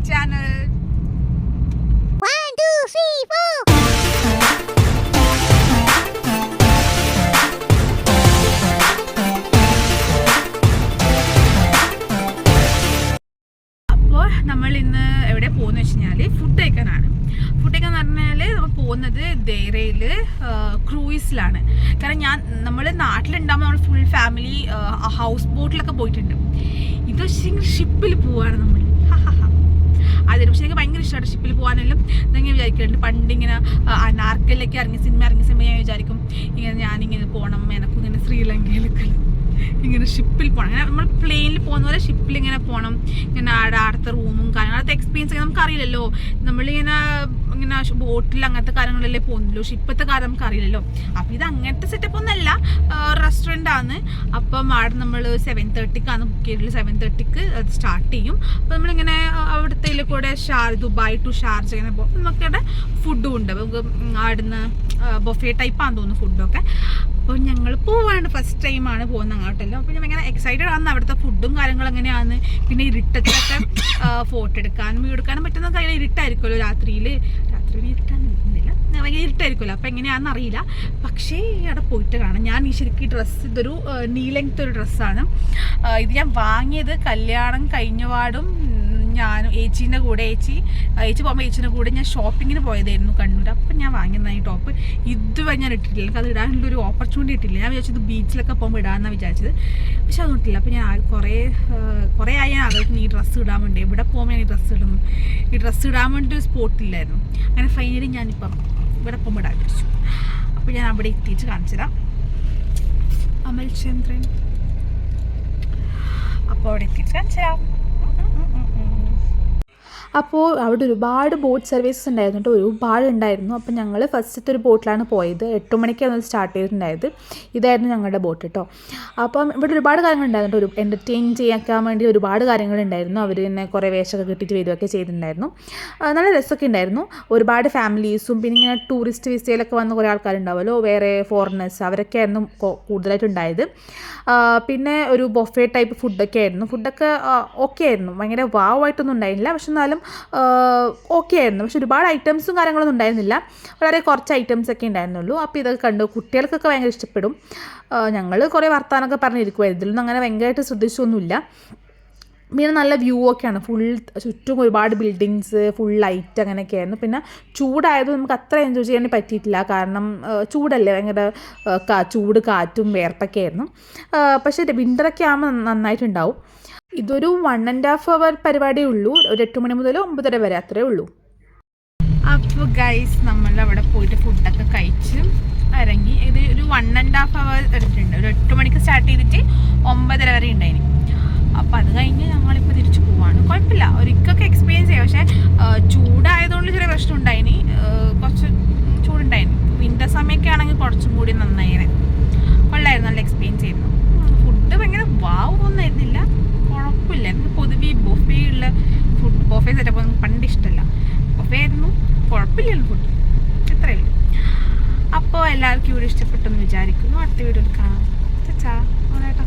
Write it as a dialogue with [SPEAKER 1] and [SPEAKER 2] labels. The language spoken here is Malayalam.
[SPEAKER 1] channel.
[SPEAKER 2] One, two, three, four.
[SPEAKER 1] അപ്പോൾ നമ്മൾ ഇന്ന് എവിടെ പോകുന്ന വെച്ച് കഴിഞ്ഞാൽ ഫുഡ് കഴിക്കാനാണ് ഫുഡ് കഴിക്കാൻ പറഞ്ഞാൽ നമ്മൾ പോകുന്നത് ദേരയിൽ ക്രൂയിസിലാണ് കാരണം ഞാൻ നമ്മൾ നാട്ടിലുണ്ടാകുമ്പോൾ നമ്മൾ ഫുൾ ഫാമിലി ഹൗസ് ബോട്ടിലൊക്കെ പോയിട്ടുണ്ട് ഇത് ഷിപ്പിൽ പോവാണ് നമ്മൾ അതിന് പക്ഷേ എനിക്ക് ഭയങ്കര ഇഷ്ടമാണ് ഷിപ്പിൽ പോകാനെല്ലാം ഞാൻ വിചാരിക്കുന്നുണ്ട് പണ്ട് ഇങ്ങനെ അനാർക്കലിലേക്ക് ഇറങ്ങി സിനിമ ഇറങ്ങിയ സിനിമ ഞാൻ വിചാരിക്കും ഇങ്ങനെ ഞാനിങ്ങനെ പോകണം എനക്കും ഇങ്ങനെ ശ്രീലങ്കയിലൊക്കെ ഇങ്ങനെ ഷിപ്പിൽ പോകണം അങ്ങനെ നമ്മൾ പ്ലെയിനിൽ പോകുന്ന പോലെ ഷിപ്പിൽ ഇങ്ങനെ പോകണം ഇങ്ങനെ ആടെ അടുത്ത റൂമും കാര്യങ്ങളും അടുത്ത എക്സ്പീരിയൻസ് ഒക്കെ നമുക്ക് അറിയില്ലല്ലോ നമ്മളിങ്ങനെ ഇങ്ങനെ ബോട്ടിൽ അങ്ങനത്തെ കാര്യങ്ങളല്ലേ പോകുന്നല്ലോ ഇപ്പോഴത്തെ കാര്യം നമുക്ക് അറിയില്ലല്ലോ. അപ്പോൾ ഇത് അങ്ങനത്തെ സെറ്റപ്പ് ഒന്നല്ല റെസ്റ്റോറന്റ് ആണ്. അപ്പം അവിടെ നമ്മൾ സെവൻ തേർട്ടിക്കാണ് ബുക്ക് ചെയ്തിട്ടുള്ളത്. സെവൻ തേർട്ടിക്ക് അത് സ്റ്റാർട്ട് ചെയ്യും. അപ്പോൾ നമ്മളിങ്ങനെ അവിടുത്തെ കൂടെ ഷാർ ദുബായ് ടു ഷാർജ് ഇങ്ങനെ പോകും. നമുക്കവിടെ ഫുഡും ഉണ്ട്. നമുക്ക് അവിടുന്ന് ബൊഫേ ടൈപ്പാന്ന് തോന്നുന്നു ഫുഡൊക്കെ അപ്പോൾ ഞങ്ങൾ പോവാണ്. ഫസ്റ്റ് ടൈം ആണ് പോകുന്നത് അങ്ങോട്ടല്ലോ. അപ്പോൾ ഞാൻ ഭയങ്കര എക്സൈറ്റഡ് ആണ്. അവിടുത്തെ ഫുഡും കാര്യങ്ങളും എങ്ങനെയാണ് പിന്നെ ഇരുട്ടത്തിലൊക്കെ ഫോട്ടോ എടുക്കാനും വീഡിയോ എടുക്കാനും പറ്റുന്ന കാര്യം ഇരുട്ടായിരിക്കുമല്ലോ രാത്രിയിൽ രാത്രിയിൽ ഇരുട്ടാന്നില്ല ഭയങ്കര ഇരുട്ടായിരിക്കുമല്ലോ. അപ്പോൾ എങ്ങനെയാണെന്ന് അറിയില്ല. പക്ഷേ അവിടെ പോയിട്ട് കാണാം. ഞാൻ ഈ ശരിക്കും ഡ്രസ്സ് ഇതൊരു നീ ലെങ്ത് ഒരു ഡ്രസ്സാണ് ഇത് ഞാൻ വാങ്ങിയത് കല്യാണം കഴിഞ്ഞ കഴിഞ്ഞപാടും ഞാനും ഏച്ചീന്റെ കൂടെ ഏച്ചി ഏച്ചി പോകുമ്പോൾ ഏച്ചീന്റെ കൂടെ ഞാൻ ഷോപ്പിങ്ങിന് പോയതായിരുന്നു കണ്ണൂർ. അപ്പം ഞാൻ വാങ്ങിയതാണ് ഈ ടോപ്പ് ഇതുവരെ ഞാൻ ഇട്ടിട്ടില്ല. എനിക്ക് അത് ഇടാനുള്ള ഒരു ഓപ്പർച്യൂണിറ്റി ഇട്ടില്ല. ഞാൻ വിചാരിച്ചത് ബീച്ചിലൊക്കെ പോകുമ്പോൾ ഇടാമെന്നാണ് വിചാരിച്ചത്. പക്ഷെ അതൊന്നും ഇട്ടില്ല. അപ്പം ഞാൻ കുറേ കുറേ ആയി ഞാൻ ആഗ്രഹിക്കുന്നു ഈ ഡ്രസ്സ് ഇടാൻ വേണ്ടി. എവിടെ പോകുമ്പോൾ ഞാൻ ഈ ഡ്രസ്സ് ഇടുന്നു? ഈ ഡ്രസ്സ് ഇടാൻ വേണ്ടി ഒരു സ്പോട്ടില്ലായിരുന്നു അങ്ങനെ ഫൈനലി ഞാനിപ്പം ഇവിടെ പോകുമ്പോൾ ഇടാൻ വിചാരിച്ചു. അപ്പോൾ ഞാൻ അവിടെ എത്തിയിട്ട് കാണിച്ചു തരാം. അമൽ ചന്ദ്രൻ അപ്പോൾ അവിടെ എത്തിയിട്ട് കാണിച്ചു തരാം. ഉം, ഉം, ഉം, ഉം.
[SPEAKER 3] അപ്പോൾ അവിടെ ഒരുപാട് ബോട്ട് സർവീസസ് ഉണ്ടായിരുന്നു കേട്ടോ ഒരുപാട് ഉണ്ടായിരുന്നു. അപ്പോൾ ഞങ്ങൾ ഫസ്റ്റത്തെ ഒരു ബോട്ടിലാണ് പോയത്. എട്ട് മണിക്കാണ് സ്റ്റാർട്ട് ചെയ്തിട്ടുണ്ടായത്. ഇതായിരുന്നു ഞങ്ങളുടെ ബോട്ട് കേട്ടോ അപ്പം ഇവിടെ ഒരുപാട് കാര്യങ്ങളുണ്ടായിരുന്നു ഒരു എന്റർടൈൻ ചെയ്യാൻ വേണ്ടി ഒരുപാട് കാര്യങ്ങളുണ്ടായിരുന്നു അവർ തന്നെ കുറേ വേഷമൊക്കെ കിട്ടിയിട്ട് വരികയൊക്കെ ചെയ്തിട്ടുണ്ടായിരുന്നു. നല്ല രസമൊക്കെ ഉണ്ടായിരുന്നു. ഒരുപാട് ഫാമിലീസും പിന്നെ ഇങ്ങനെ ടൂറിസ്റ്റ് വിസയിലൊക്കെ വന്ന കുറേ ആൾക്കാരുണ്ടാവുമല്ലോ. വേറെ ഫോറിനേഴ്സ് അവരൊക്കെ ആയിരുന്നു കൂടുതലായിട്ട് ആ, പിന്നെ ഒരു ബൊഫേ ടൈപ്പ് ഫുഡൊക്കെ ആയിരുന്നു. ഫുഡൊക്കെ ഓക്കെ ആയിരുന്നു. ഭയങ്കര വാവായിട്ടൊന്നും ഉണ്ടായിരുന്നില്ല. പക്ഷെ എന്നാലും ഓക്കെ ആയിരുന്നു. പക്ഷെ ഒരുപാട് ഐറ്റംസും കാര്യങ്ങളൊന്നും ഉണ്ടായിരുന്നില്ല. വളരെ കുറച്ച് ഐറ്റംസ് ഒക്കെ ഉണ്ടായിരുന്നുള്ളൂ. അപ്പോൾ ഇതൊക്കെ കണ്ടു. കുട്ടികൾക്കൊക്കെ ഭയങ്കര ഇഷ്ടപ്പെടും. ഞങ്ങൾ കുറേ വർത്താനമൊക്കെ പറഞ്ഞിരിക്കുമായിരുന്നു ഇതിലൊന്നും അങ്ങനെ ഭയങ്കരമായിട്ട് ശ്രദ്ധിച്ചൊന്നുമില്ല. പിന്നെ നല്ല വ്യൂ ഒക്കെയാണ് ഫുൾ ചുറ്റും ഒരുപാട് ബിൽഡിങ്സ് ഫുൾ ലൈറ്റ് അങ്ങനെയൊക്കെ ആയിരുന്നു. പിന്നെ ചൂടായത് നമുക്ക് അത്ര എൻജോയ് ചെയ്യാൻ പറ്റിയിട്ടില്ല. കാരണം ചൂടല്ലേ? ഭയങ്കര ചൂട് കാറ്റും വേർപ്പൊക്കെ ആയിരുന്നു. പക്ഷേ വിന്ററൊക്കെ ആകുമ്പോൾ നന്നായിട്ടുണ്ടാവും. ഇതൊരു വൺ ആൻഡ് ഹാഫ് അവർ പരിപാടിയേ ഉള്ളൂ. ഒരു എട്ട് മണി മുതൽ ഒമ്പതര വരെ അത്രേ ഉള്ളൂ.
[SPEAKER 1] അപ്പോൾ ഗൈസ് നമ്മൾ അവിടെ പോയിട്ട് ഫുഡൊക്കെ കഴിച്ച് ഇറങ്ങി ഇത് ഒരു വൺ ആൻഡ് ഹാഫ് അവർ എടുത്തിട്ടുണ്ട്. ഒരു എട്ട് മണിക്ക് സ്റ്റാർട്ട് ചെയ്തിട്ട് ഒമ്പതര വരെ ഉണ്ടായിന്. അപ്പോൾ അത് കഴിഞ്ഞ് ഞങ്ങളിപ്പോൾ തിരിച്ചു പോവാണ്. കുഴപ്പമില്ല. ഒരിക്കലൊക്കെ എക്സ്പീരിയൻസ് ചെയ്യാം പക്ഷേ ആ, ചൂടായതുകൊണ്ട് ചെറിയ പ്രശ്നം ഉണ്ടായിനി ആ, കുറച്ച് ചൂടുണ്ടായിന് വിന്റർ സമയമൊക്കെ ആണെങ്കിൽ കുറച്ചും കൂടി നന്നായിനെ കൊള്ളായിരുന്നു നല്ല എക്സ്പീരിയൻസ് ആയിരുന്നു ഫുഡ് ഭയങ്കര വാവ് ഒന്നും ആയിരുന്നില്ല കുഴപ്പമില്ല എനിക്ക് പൊതുവെ ബൊഫേ ഉള്ള ഫുഡ് ബൊഫേ സെറ്റപ്പ് ഒന്നും പണ്ട് ഇഷ്ടമല്ല ബൊഫേ ആയിരുന്നു കുഴപ്പമില്ലല്ലോ ഫുഡ് എത്രയേ ഉള്ളൂ അപ്പോൾ എല്ലാവർക്കും ഇവിടെ ഇഷ്ടപ്പെട്ടെന്ന് വിചാരിക്കുന്നു. അടുത്ത വീഡിയോയിൽ കാണാം. ചാ ഓണേട്ടാ